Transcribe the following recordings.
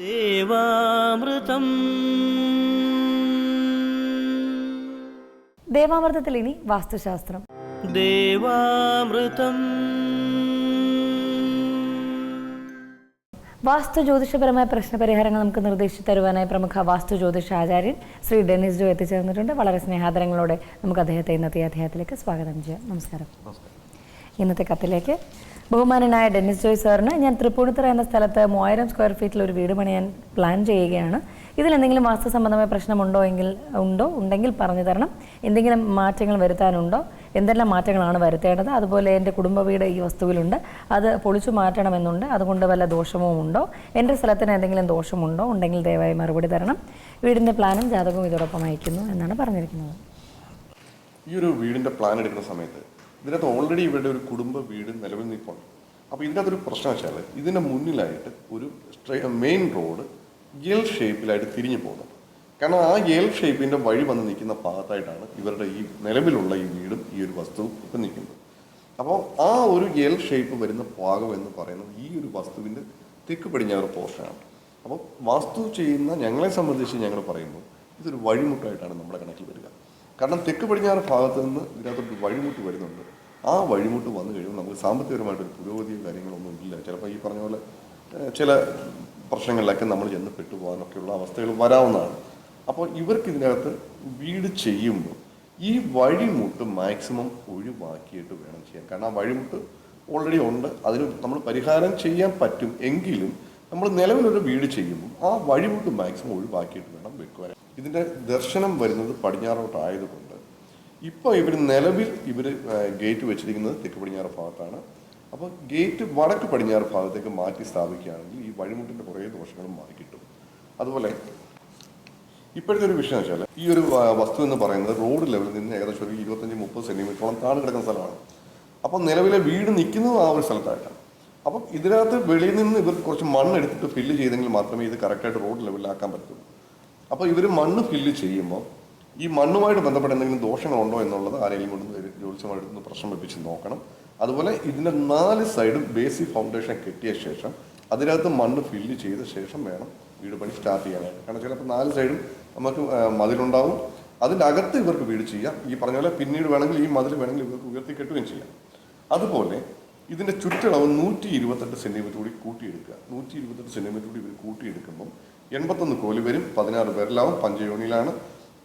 ദേവാമൃതം. ദേവാമൃതത്തിൽ ഇനി വാസ്തുശാസ്ത്രം. ദേവാമൃതം. വാസ്തു ജ്യോതിഷപരമായ പ്രശ്നപരിഹാരങ്ങൾ നമുക്ക് നിർദ്ദേശിച്ചു തരുവാനായി പ്രമുഖ വാസ്തു ജ്യോതിഷ ആചാര്യൻ ശ്രീ ഡെന്നിസ് ജോ എത്തിച്ചേർന്നിട്ടുണ്ട്. വളരെ സ്നേഹാദരങ്ങളോടെ നമുക്ക് അദ്ദേഹത്തെ ഇന്നത്തെ അദ്ദേഹത്തിലേക്ക് അധ്യായത്തിലേക്ക് സ്വാഗതം ചെയ്യാം. നമസ്കാരം. ഇന്നത്തെ കത്തിലേക്ക് ബഹുമാനനായ ഡെന്നിസ് ജോയ് സാറിന് ഞാൻ തൃപ്പൂണിത്തറ എന്ന സ്ഥലത്ത് മൂവായിരം സ്ക്വയർ ഫീറ്റിൽ ഒരു വീട് പണിയാൻ പ്ലാൻ ചെയ്യുകയാണ്. ഇതിൽ എന്തെങ്കിലും വാസ്തു സംബന്ധമായ പ്രശ്നമുണ്ടോ എങ്കിൽ ഉണ്ടോ? ഉണ്ടെങ്കിൽ പറഞ്ഞു തരണം. എന്തെങ്കിലും മാറ്റങ്ങൾ വരുത്താനുണ്ടോ? എന്തെല്ലാം മാറ്റങ്ങളാണ് വരുത്തേണ്ടത്? അതുപോലെ എന്റെ കുടുംബ വീട് ഈ വസ്തുവിലുണ്ട്. അത് പൊളിച്ചു മാറ്റണമെന്നുണ്ട്. അതുകൊണ്ട് വല്ല ദോഷമോ ഉണ്ടോ? എന്റെ സ്ഥലത്തിന് എന്തെങ്കിലും ദോഷമുണ്ടോ? ഉണ്ടെങ്കിൽ ദയവായി മറുപടി തരണം. വീടിന്റെ പ്ലാനും ജാതകവും ഇതോടൊപ്പം അയക്കുന്നു എന്നാണ് പറഞ്ഞിരിക്കുന്നത്. ഈ ഒരു വീടിന്റെ പ്ലാൻ എടുക്കുന്ന സമയത്ത് ഇതിനകത്ത് ഓൾറെഡി ഇവരുടെ ഒരു കുടുംബ വീട് നിലവിൽ നിൽപ്പുണ്ട് അപ്പോൾ ഇതിനകത്തൊരു പ്രശ്നം വെച്ചാൽ ഇതിന്റെ മുന്നിലായിട്ട് ഒരു മെയിൻ റോഡ് എൽ ഷേപ്പിലായിട്ട് തിരിഞ്ഞു പോകുന്നത് കാരണം ആ എൽ ഷേപ്പിന്റെ വഴി വന്ന് നിൽക്കുന്ന ഭാഗത്തായിട്ടാണ് ഇവരുടെ ഈ നിലവിലുള്ള ഈ വീടും ഈ ഒരു വസ്തുവും ഒക്കെ നിൽക്കുന്നത്. അപ്പോൾ ആ ഒരു എൽ ഷേപ്പ് വരുന്ന ഭാഗം എന്ന് പറയുന്നത് ഈ ഒരു വസ്തുവിന്റെ തെക്ക് പടിഞ്ഞാറ് പോർഷനാണ്. അപ്പോൾ വാസ്തു ചെയ്യുന്ന ഞങ്ങളെ സംബന്ധിച്ച് ഞങ്ങൾ പറയുമ്പോൾ ഇതൊരു വഴിമുട്ടായിട്ടാണ് നമ്മുടെ കണക്കിൽ വരിക. കാരണം തെക്ക് പടിഞ്ഞാറ് ഭാഗത്ത് നിന്ന് ഇതിനകത്തൊരു വഴിമുട്ട് വരുന്നുണ്ട്. ആ വഴിമുട്ട് വന്നു കഴിയുമ്പോൾ നമുക്ക് സാമ്പത്തികപരമായിട്ടൊരു പുരോഗതിയും കാര്യങ്ങളൊന്നും ഇല്ല. ചിലപ്പോൾ ഈ പറഞ്ഞ പോലെ ചില പ്രശ്നങ്ങളിലൊക്കെ നമ്മൾ ചെന്ന് പെട്ടുപോകാനൊക്കെയുള്ള അവസ്ഥകൾ വരാവുന്നതാണ്. അപ്പോൾ ഇവർക്ക് ഇതിനകത്ത് വീട് ചെയ്യുമ്പോൾ ഈ വഴിമുട്ട് മാക്സിമം ഒഴിവാക്കിയിട്ട് വേണം ചെയ്യാൻ. കാരണം ആ വഴിമുട്ട് ഓൾറെഡി ഉണ്ട്. അതിന് നമ്മൾ പരിഹാരം ചെയ്യാൻ പറ്റും. എങ്കിലും നമ്മൾ നിലവിലൊരു വീട് ചെയ്യുമ്പോൾ ആ വഴിമുട്ട് മാക്സിമം ഒഴിവാക്കിയിട്ട് വേണം വെക്കുവാൻ. ഇതിന്റെ ദർശനം വരുന്നത് പടിഞ്ഞാറോട്ടായതുകൊണ്ട് ഇപ്പോൾ ഇവർ നിലവിൽ ഇവർ ഗേറ്റ് വെച്ചിരിക്കുന്നത് തെക്ക് പടിഞ്ഞാറ് ഭാഗത്താണ്. അപ്പോൾ ഗേറ്റ് വടക്ക് പടിഞ്ഞാറ് ഭാഗത്തേക്ക് മാറ്റി സ്ഥാപിക്കുകയാണെങ്കിൽ ഈ വഴിമുട്ടിന്റെ കുറേ ദോഷങ്ങളും മാറി കിട്ടും. അതുപോലെ ഇപ്പോഴത്തെ ഒരു വിഷയം വെച്ചാൽ ഈ ഒരു വസ്തു എന്ന് പറയുന്നത് റോഡ് ലെവലിൽ നിന്ന് ഏകദേശം ഒരു ഇരുപത്തഞ്ച് മുപ്പത് സെന്റിമീറ്ററോളം താഴെ കിടക്കുന്ന സ്ഥലമാണ്. അപ്പോൾ നിലവിലെ വീട് നിൽക്കുന്നത് ആ ഒരു സ്ഥലത്തായിട്ടാണ്. അപ്പം ഇതിനകത്ത് വെളിയിൽ നിന്ന് ഇവർ കുറച്ച് മണ്ണെടുത്തിട്ട് ഫില്ല് ചെയ്തെങ്കിൽ മാത്രമേ ഇത് കറക്റ്റായിട്ട് റോഡ് ലെവലിലാക്കാൻ പറ്റുള്ളൂ അപ്പോൾ ഇവർ മണ്ണ് ഫില്ല് ചെയ്യുമ്പോൾ ഈ മണ്ണുമായിട്ട് ബന്ധപ്പെട്ട എന്തെങ്കിലും ദോഷങ്ങളുണ്ടോ എന്നുള്ളത് ആരെങ്കിലും കൊണ്ട് ജ്യോത്സ്യമായിട്ട് പ്രശ്നം വെപ്പിച്ച് നോക്കണം. അതുപോലെ ഇതിന്റെ നാല് സൈഡും ബേസിക് ഫൗണ്ടേഷൻ കെട്ടിയ ശേഷം അതിനകത്ത് മണ്ണ് ഫില്ല് ചെയ്ത ശേഷം വേണം വീട് പണി സ്റ്റാർട്ട് ചെയ്യാനായിട്ട്. കാരണം ചിലപ്പോൾ നാല് സൈഡും നമുക്ക് മതിലുണ്ടാവും. അതിന്റെ അകത്ത് ഇവർക്ക് വീട് ചെയ്യാം. ഈ പറഞ്ഞ പോലെ പിന്നീട് വേണമെങ്കിൽ ഈ മതിൽ വേണമെങ്കിൽ ഇവർക്ക് ഉയർത്തി കെട്ടുകയും ചെയ്യാം. അതുപോലെ ഇതിന്റെ ചുറ്റളവ് നൂറ്റി ഇരുപത്തെട്ട് സെന്റിമീറ്റർ കൂടി കൂട്ടിയെടുക്കുക. നൂറ്റി ഇരുപത്തെട്ട് സെന്റിമീറ്റർ കൂടി ഇവർ കൂട്ടിയെടുക്കുമ്പം എൺപത്തൊന്ന് കോലി വരും പതിനാറ് പേരിലാവും പഞ്ചയോനിയിലാണ്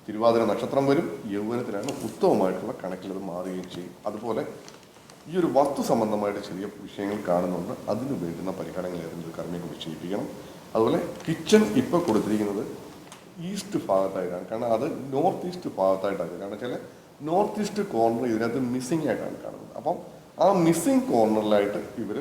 തിരുവാതിര നക്ഷത്രം വരും യൗവനത്തിലാണ് ഉത്തമമായിട്ടുള്ള കണക്കിൽ അത് മാറുകയും ചെയ്യും. അതുപോലെ ഈ ഒരു വസ്തു സംബന്ധമായിട്ട് ചെറിയ വിഷയങ്ങൾ കാണുന്നുണ്ട്. അതിന് വേണ്ടുന്ന പരിഹാരങ്ങൾ ഏതെങ്കിലും ഒരു കർമ്മിയെ കൊണ്ട് ചെയ്യിപ്പിക്കണം അതുപോലെ കിച്ചൺ ഇപ്പോൾ കൊടുത്തിരിക്കുന്നത് ഈസ്റ്റ് ഭാഗത്തായിട്ടാണ്. കാരണം അത് നോർത്ത് ഈസ്റ്റ് ഭാഗത്തായിട്ടാണ്. കാരണം വെച്ചാൽ നോർത്ത് ഈസ്റ്റ് കോർണർ ഇതിനകത്ത് മിസ്സിംഗ് ആയിട്ടാണ് കാണുന്നത്. അപ്പം ആ മിസ്സിംഗ് കോർണറിലായിട്ട് ഇവർ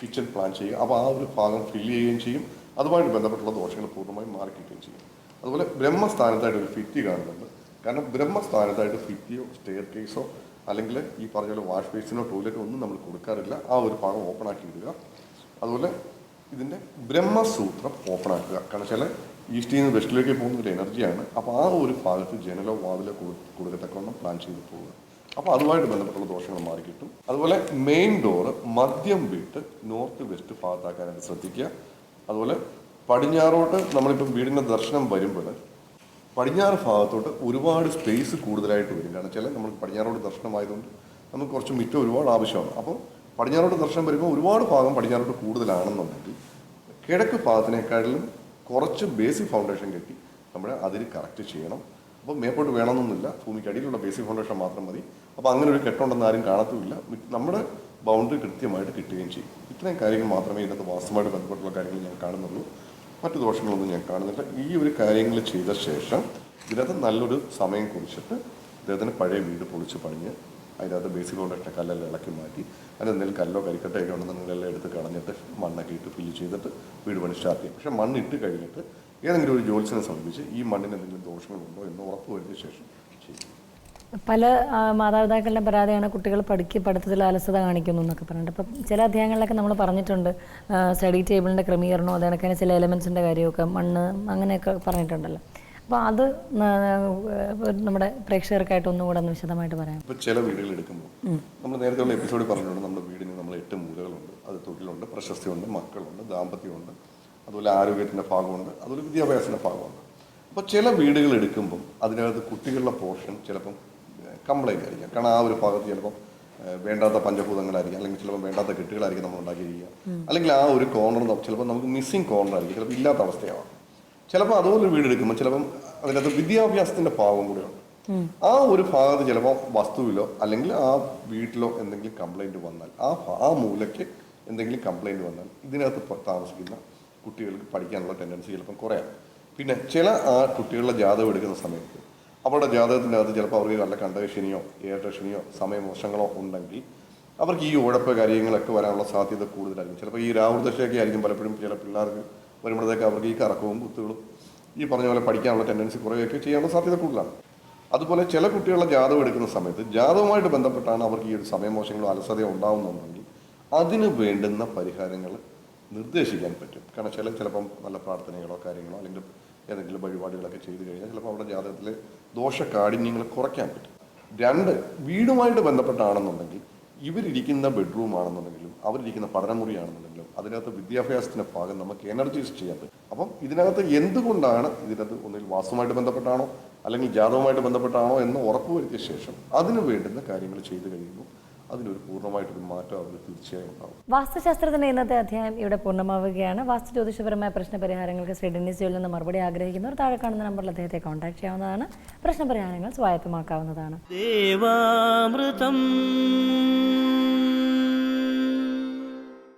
കിച്ചൺ പ്ലാൻ ചെയ്യുക. അപ്പോൾ ആ ഒരു ഭാഗം ഫില്ല് ചെയ്യുകയും ചെയ്യും. അതുമായിട്ട് ബന്ധപ്പെട്ടുള്ള ദോഷങ്ങൾ പൂർണമായും മാറിക്കിട്ടുകയും ചെയ്യും. അതുപോലെ ബ്രഹ്മസ്ഥാനത്തായിട്ട് ഒരു ഫിറ്റി കാണുന്നുണ്ട്. കാരണം ബ്രഹ്മസ്ഥാനത്തായിട്ട് ഫിറ്റിയോ സ്റ്റെയർ കേസോ അല്ലെങ്കിൽ ഈ പറഞ്ഞ പോലെ വാഷ് ബേസിനോ ടോയ്ലറ്റോ ഒന്നും നമ്മൾ കൊടുക്കാറില്ല. ആ ഒരു ഭാഗം ഓപ്പൺ ആക്കി ഇടുക. അതുപോലെ ഇതിന്റെ ബ്രഹ്മസൂത്രം ഓപ്പൺ ആക്കുക. കാരണം വെച്ചാൽ ഈസ്റ്റിൽ നിന്ന് വെസ്റ്റിലേക്ക് പോകുന്ന ഒരു എനർജിയാണ് അപ്പോൾ ആ ഒരു ഭാഗത്ത് ജനലോ വാതിലോ കൊടു കൊടുക്കത്തക്കവണ്ണം പ്ലാൻ ചെയ്ത് പോവുക. അപ്പോൾ അതുമായിട്ട് ബന്ധപ്പെട്ടുള്ള ദോഷങ്ങൾ മാറി കിട്ടും. അതുപോലെ മെയിൻ ഡോറ് മദ്യം വിട്ട് നോർത്ത് വെസ്റ്റ് ഭാഗത്താക്കാനായിട്ട് ശ്രദ്ധിക്കുക. അതുപോലെ പടിഞ്ഞാറോട്ട് നമ്മളിപ്പം വീടിന്റെ ദർശനം വരുമ്പോൾ പടിഞ്ഞാറ് ഭാഗത്തോട്ട് ഒരുപാട് സ്പേസ് കൂടുതലായിട്ട് വരും. കാരണം വെച്ചാൽ നമ്മൾ പടിഞ്ഞാറോട്ട് ദർശനമായതുകൊണ്ട് നമുക്ക് കുറച്ച് മിറ്റം ഒരുപാട് ആവശ്യമാണ്. അപ്പോൾ പടിഞ്ഞാറോട്ട് ദർശനം വരുമ്പോൾ ഒരുപാട് ഭാഗം പടിഞ്ഞാറോട്ട് കൂടുതലാണെന്നുണ്ടെങ്കിൽ കിഴക്ക് ഭാഗത്തിനേക്കാളിലും കുറച്ച് ബേസിക് ഫൗണ്ടേഷൻ കെട്ടി നമ്മൾ അതിൽ കറക്റ്റ് ചെയ്യണം. അപ്പോൾ മേപ്പോട്ട് വേണമെന്നൊന്നുമില്ല ഭൂമിക്കടിയിലുള്ള ബേസിക് ഫൗണ്ടേഷൻ മാത്രം മതി. അപ്പോൾ അങ്ങനെ ഒരു കെട്ടുണ്ടെന്ന് ആരും കാണത്തുമില്ല നമ്മുടെ ബൗണ്ടറി കൃത്യമായിട്ട് കിട്ടുകയും ചെയ്യും. ഇത്രയും കാര്യങ്ങൾ മാത്രമേ ഇതിനകത്ത് വാസ്തുമായിട്ട് ബന്ധപ്പെട്ടുള്ള കാര്യങ്ങൾ ഞാൻ കാണുന്നുള്ളൂ. മറ്റു ദോഷങ്ങളൊന്നും ഞാൻ കാണുന്നില്ല. ഈ ഒരു കാര്യങ്ങൾ ചെയ്ത ശേഷം ഇതിനകത്ത് നല്ലൊരു സമയം കുറിച്ചിട്ട് ഇദ്ദേഹത്തിന് പഴയ വീട് പൊളിച്ച് പണിഞ്ഞ് അതിനകത്ത് ബേസിക് ഫൗണ്ടേഷൻ കല്ലെല്ലാം ഇളക്കി മാറ്റി അതിന് എന്തെങ്കിലും കല്ലോ കരിക്കട്ടയൊക്കെ ഉണ്ടെന്നുണ്ടെങ്കിൽ എല്ലാം എടുത്ത് കളഞ്ഞിട്ട് മണ്ണൊക്കെ ഇട്ട് ഫില്ല് ചെയ്തിട്ട് വീട് പണി സ്റ്റാർട്ട് ചെയ്യും. പക്ഷേ മണ്ണിട്ട് കഴിഞ്ഞിട്ട് ഏതെങ്കിലും ഒരു ജ്യോത്സ്യനെ സമീപിച്ച് ഈ മണ്ണിന് എന്തെങ്കിലും ദോഷങ്ങളുണ്ടോ എന്ന് ഉറപ്പുവരുത്തിയ ശേഷം ചെയ്യും. പല മാതാപിതാക്കളുടെ പരാതിയാണ് കുട്ടികൾ പഠിക്ക് പഠിത്തത്തിൽ അലസത കാണിക്കുന്നു എന്നൊക്കെ പറഞ്ഞിട്ട്. അപ്പം ചില അധ്യായങ്ങളിലൊക്കെ നമ്മൾ പറഞ്ഞിട്ടുണ്ട് സ്റ്റഡി ടേബിളിന്റെ ക്രമീകരണമോ അത് കണക്കിന് ചില എലമെൻസിന്റെ കാര്യമൊക്കെ മണ്ണ് അങ്ങനെയൊക്കെ പറഞ്ഞിട്ടുണ്ടല്ലോ. അപ്പോൾ അത് നമ്മുടെ പ്രേക്ഷകർക്കായിട്ട് ഒന്നുകൂടെ ഒന്ന് വിശദമായിട്ട് പറയാം. ഇപ്പോൾ ചില വീടുകൾ എടുക്കുമ്പോൾ നമ്മൾ നേരത്തെ ഉള്ള എപ്പിസോഡിൽ പറഞ്ഞിട്ടുണ്ട് നമ്മുടെ വീടിന് നമ്മൾ എട്ട് മൂലകളുണ്ട് അത് തൊഴിലുണ്ട് പ്രശസ്തിയുണ്ട് മക്കളുണ്ട് ദാമ്പത്യമുണ്ട്. അതുപോലെ ആരോഗ്യത്തിന്റെ ഭാഗമുണ്ട് അതുപോലെ വിദ്യാഭ്യാസത്തിന്റെ ഭാഗമുണ്ട്. അപ്പോൾ ചില വീടുകൾ എടുക്കുമ്പം അതിനകത്ത് കുട്ടികളുടെ പോർഷൻ ചിലപ്പം കംപ്ലൈന്റ് ആയിരിക്കാം കാരണം ആ ഒരു ഭാഗത്ത് ചിലപ്പം വേണ്ടാത്ത പഞ്ചഭൂതങ്ങളായിരിക്കും അല്ലെങ്കിൽ ചിലപ്പോൾ വേണ്ടാത്ത കെട്ടുകളായിരിക്കും നമ്മൾ ഉണ്ടാക്കിയിരിക്കുക. അല്ലെങ്കിൽ ആ ഒരു കോർണർ ചിലപ്പോൾ നമുക്ക് മിസ്സിങ് കോർണർ ആയിരിക്കും ചിലപ്പോൾ ഇല്ലാത്ത അവസ്ഥയാവാം. ചിലപ്പോൾ അതുപോലെ വീട് എടുക്കുമ്പോൾ ചിലപ്പം അതിനകത്ത് വിദ്യാഭ്യാസത്തിന്റെ ഭാഗം കൂടെയുണ്ട് ആ ഒരു ഭാഗത്ത് ചിലപ്പോൾ വസ്തുവിലോ അല്ലെങ്കിൽ ആ വീട്ടിലോ എന്തെങ്കിലും കംപ്ലൈന്റ് വന്നാൽ ആ ആ മൂലയ്ക്ക് എന്തെങ്കിലും കംപ്ലൈന്റ് വന്നാൽ ഇതിനകത്ത് താമസിക്കുന്ന കുട്ടികൾക്ക് പഠിക്കാനുള്ള ടെൻഡൻസി ചിലപ്പം കുറയാം പിന്നെ ചില ആ കുട്ടികളുടെ ജാതകം എടുക്കുന്ന സമയത്ത് അവരുടെ ജാതകത്തിന്റെ അകത്ത് ചിലപ്പോൾ അവർക്ക് നല്ല കണ്ടകശനിയോ ഏട്ടശനിയോ സമയമോശങ്ങളോ ഉണ്ടെങ്കിൽ അവർക്ക് ഈ ഉഴപ്പ് കാര്യങ്ങളൊക്കെ വരാനുള്ള സാധ്യത കൂടുതലായിരിക്കും. ചിലപ്പോൾ ഈ രാഹുദശയൊക്കെ ആയിരിക്കും പലപ്പോഴും ചില പിള്ളേർക്ക് വരുമ്പോഴത്തേക്ക് അവർക്ക് ഈ കറക്കവും കുത്തുകളും ഈ പറഞ്ഞ പോലെ പഠിക്കാനുള്ള ടെൻഡൻസി കുറയുകയൊക്കെ ചെയ്യാനുള്ള സാധ്യത കൂടുതലാണ്. അതുപോലെ ചില കുട്ടികളുടെ ജാതകം എടുക്കുന്ന സമയത്ത് ജാതകവുമായിട്ട് ബന്ധപ്പെട്ടാണ് അവർക്ക് ഈ ഒരു സമയമോശങ്ങളോ അലസതയോ ഉണ്ടാകുന്നുണ്ടെങ്കിൽ അതിന് വേണ്ടുന്ന പരിഹാരങ്ങൾ നിർദ്ദേശിക്കാൻ പറ്റും. കാരണം ചില ചിലപ്പം നല്ല പ്രാർത്ഥനകളോ കാര്യങ്ങളോ അല്ലെങ്കിൽ ഏതെങ്കിലും വഴിപാടുകളൊക്കെ ചെയ്തു കഴിഞ്ഞാൽ ചിലപ്പോൾ അവരുടെ ജാതകത്തിലെ ദോഷകാഠിന്യങ്ങൾ കുറയ്ക്കാൻ പറ്റും. രണ്ട് വീടുമായിട്ട് ബന്ധപ്പെട്ടാണെന്നുണ്ടെങ്കിൽ ഇവരിരിക്കുന്ന ബെഡ്റൂം ആണെന്നുണ്ടെങ്കിലും അവരിരിക്കുന്ന പഠനമുറി ആണെന്നുണ്ടെങ്കിലും അതിനകത്ത് വിദ്യാഭ്യാസത്തിന്റെ ഭാഗം നമുക്ക് എനർജൈസ് ചെയ്യാൻ പറ്റും. അപ്പം ഇതിനകത്ത് എന്തുകൊണ്ടാണ് ഇതിനകത്ത് ഒന്നിൽ വാസുമായിട്ട് ബന്ധപ്പെട്ടാണോ അല്ലെങ്കിൽ ജാതവുമായിട്ട് ബന്ധപ്പെട്ടാണോ എന്ന് ഉറപ്പുവരുത്തിയ ശേഷം അതിനു വേണ്ടുന്ന കാര്യങ്ങൾ ചെയ്തു കഴിയുമ്പോൾ അതിനൊരു പൂർണമായിട്ടൊരു മാറ്റം അവർ തീർച്ചയായും ഉണ്ടാവും. വാസ്തുശാസ്ത്രത്തിന്റെ ഇന്നത്തെ അധ്യായം ഇവിടെ പൂർണമാവുകയാണ്. വാസ്തു ജ്യോതിഷപരമായ പ്രശ്നപരിഹാരങ്ങൾക്ക് ശ്രീ ഡെന്നിസ് ജോലിൽ നിന്ന് മറുപടി ആഗ്രഹിക്കുന്നവർ താഴെ കാണുന്ന നമ്പറിൽ അദ്ദേഹത്തെ കോൺടാക്ട് ചെയ്യാവുന്നതാണ്. പ്രശ്നപരിഹാരങ്ങൾ സ്വായത്തമാക്കാവുന്നതാണ്. ദേവാമൃതം.